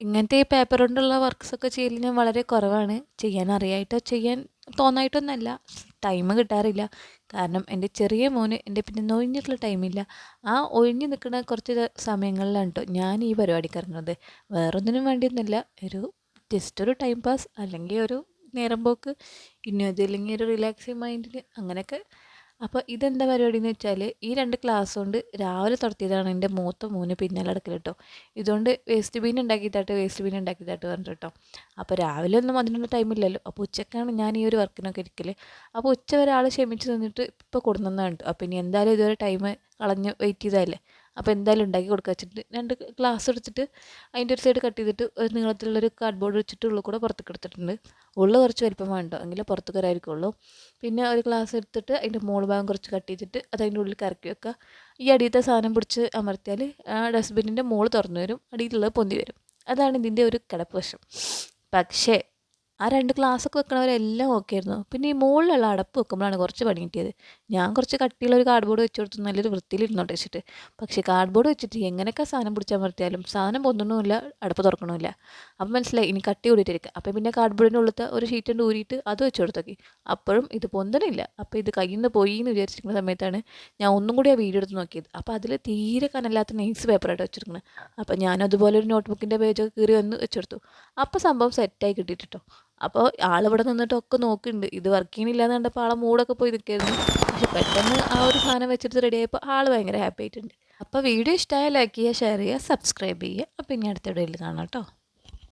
ഇങ്ങനത്തെ ഈ പേപ്പർ കൊണ്ടുള്ള വർക്ക്സൊക്കെ ചെയ്യൽ ഞാൻ വളരെ കുറവാണ്. ചെയ്യാൻ അറിയായിട്ടോ? ചെയ്യാൻ തോന്നായിട്ടൊന്നല്ല ടൈം കിട്ടാറില്ല. കാരണം എന്റെ ചെറിയ മോന് എന്റെ പിന്നെ ഒഴിഞ്ഞിട്ടുള്ള ടൈമില്ല ആ ഒഴിഞ്ഞു നിൽക്കുന്ന കുറച്ച് സമയങ്ങളിലാണ് കേട്ടോ ഞാൻ ഈ പരിപാടിക്ക് ഇറങ്ങുന്നത്. വേറൊന്നിനും വേണ്ടിയൊന്നുമില്ല. ഒരു ജസ്റ്റ് ഒരു ടൈം പാസ് അല്ലെങ്കിൽ ഒരു നേരം പോക്ക് ഇനി അതല്ലെങ്കിൽ ഒരു റിലാക്സിങ് മൈൻഡിൽ അങ്ങനെയൊക്കെ അപ്പോൾ ഇതെന്താ പരിപാടി എന്ന് വെച്ചാൽ ഈ രണ്ട് ക്ലാസ് കൊണ്ട് രാവിലെ തുടത്തിയതാണ് എന്റെ മൂത്ത മൂന്ന് പിന്നാലെ നടക്കൽ കേട്ടോ ഇതുകൊണ്ട് വേസ്റ്റ് ബീൻ ഉണ്ടാക്കി തട്ട് വേസ്റ്റ് ബീൻ ഉണ്ടാക്കി തട്ട് പറഞ്ഞു കേട്ടോ അപ്പോൾ രാവിലെ ഒന്നും അതിനുള്ള ടൈമില്ലല്ലോ അപ്പോൾ ഉച്ചക്കാണ് ഞാൻ ഈ ഒരു വർക്കിനൊക്കെ ഇരിക്കൽ അപ്പോൾ ഉച്ച ഒരാൾ ക്ഷമിച്ച് നിന്നിട്ട് ഇപ്പോൾ കൊടുക്കുന്നതാണ് അപ്പോൾ ഇനി എന്തായാലും ഇതുവരെ ടൈം കളഞ്ഞ് വെയിറ്റ് ചെയ്തതല്ലേ? അപ്പോൾ എന്തായാലും ഉണ്ടാക്കി കൊടുക്കുക വെച്ചിട്ട് രണ്ട് ഗ്ലാസ് എടുത്തിട്ട് അതിന്റെ ഒരു സൈഡ് കട്ട് ചെയ്തിട്ട് ഒരു നീളത്തിലുള്ളൊരു കാർഡ് ബോർഡ് വെച്ചിട്ട് ഉള്ളിൽ കൂടെ പുറത്തേക്ക് എടുത്തിട്ടുണ്ട്. ഉള്ളിൽ കുറച്ച് വലിപ്പം വേണ്ടോ എങ്കിലേ പുറത്ത് കയറായിരിക്കുള്ളൂ പിന്നെ ഒരു ഗ്ലാസ് എടുത്തിട്ട് അതിന്റെ മോൾ ഭാഗം കുറച്ച് കട്ട് ചെയ്തിട്ട് അത് അതിന്റെ ഉള്ളിൽ കറക്കി വെക്കുക ഈ അടിയത്തെ സാധനം പിടിച്ച് അമർത്തിയാൽ ആ ഡസ്റ്റ്ബിന്നിന്റെ മോൾ തുറന്നു വരും അടിയിലുള്ളത് പൊന്തി വരും. അതാണ് ഇതിന്റെ ഒരു കിടപ്പ് വശം. പക്ഷേ ആ രണ്ട് ഗ്ലാസ്സൊക്കെ വെക്കണവരെല്ലാം ഓക്കെ ആയിരുന്നു പിന്നെ ഈ മുകളിലുള്ള അടപ്പ് വെക്കുമ്പോഴാണ് കുറച്ച് പണി കിട്ടിയത്. ഞാൻ കുറച്ച് കട്ടിയുള്ള ഒരു കാർഡ്ബോർഡ് വെച്ച് കൊടുത്തു. നല്ലൊരു വൃത്തിയിൽ ഇരുന്നോട്ടെ വെച്ചിട്ട്. പക്ഷേ കാർഡ്ബോർഡ് വെച്ചിട്ട് എങ്ങനെയൊക്കെ സാധനം പിടിച്ചാൽ മർത്തിയാലും സാധനം പൊന്തണമില്ല അടപ്പ് തുറക്കണമില്ല. അപ്പം മനസ്സിലായി ഇനി കട്ടി കൂടിയിട്ടിരിക്കുക അപ്പം പിന്നെ കാർഡ് ബോർഡിന്റെ ഉള്ളത്തെ ഒരു ഷീറ്റ് കൊണ്ട് ഊരിയിട്ട് അത് വെച്ച് കൊടുത്തോക്കി. അപ്പോഴും ഇത് പൊന്തണില്ല. അപ്പോൾ ഇത് കയ്യിൽ നിന്ന് പോയി എന്ന് വിചാരിച്ചിരിക്കുന്ന സമയത്താണ് ഞാൻ ഒന്നും കൂടി ആ വീഡിയോ എടുത്ത് നോക്കിയത്. അപ്പോൾ അതിൽ തീരെ കനല്ലാത്ത നെയ്സ് പേപ്പറായിട്ട് വെച്ചിരിക്കുന്നത്. അപ്പോൾ ഞാൻ അതുപോലെ ഒരു നോട്ട്ബുക്കിന്റെ പേജൊക്കെ കീറി വന്ന് വെച്ചെടുത്തു അപ്പോൾ സംഭവം സെറ്റായി കിട്ടിയിട്ടോ അപ്പോൾ ആളിവിടെ നിന്നിട്ടൊക്കെ നോക്കുന്നുണ്ട് ഇത് വർക്ക് ചെയ്യണില്ല എന്ന് കണ്ടപ്പോൾ ആളെ മൂടൊക്കെ പോയി നിൽക്കായിരുന്നു. പക്ഷെ പെട്ടെന്ന് ആ ഒരു സാധനം വെച്ചിട്ട് റെഡി ആയപ്പോൾ ആൾ ഭയങ്കര ഹാപ്പി ആയിട്ടുണ്ട്. അപ്പോൾ വീഡിയോ ഇഷ്ടമായ ലൈക്ക് ചെയ്യുക ഷെയർ ചെയ്യുക സബ്സ്ക്രൈബ് ചെയ്യുക. അപ്പോൾ ഇനി അടുത്ത വീഡിയോയിൽ കാണാം കേട്ടോ.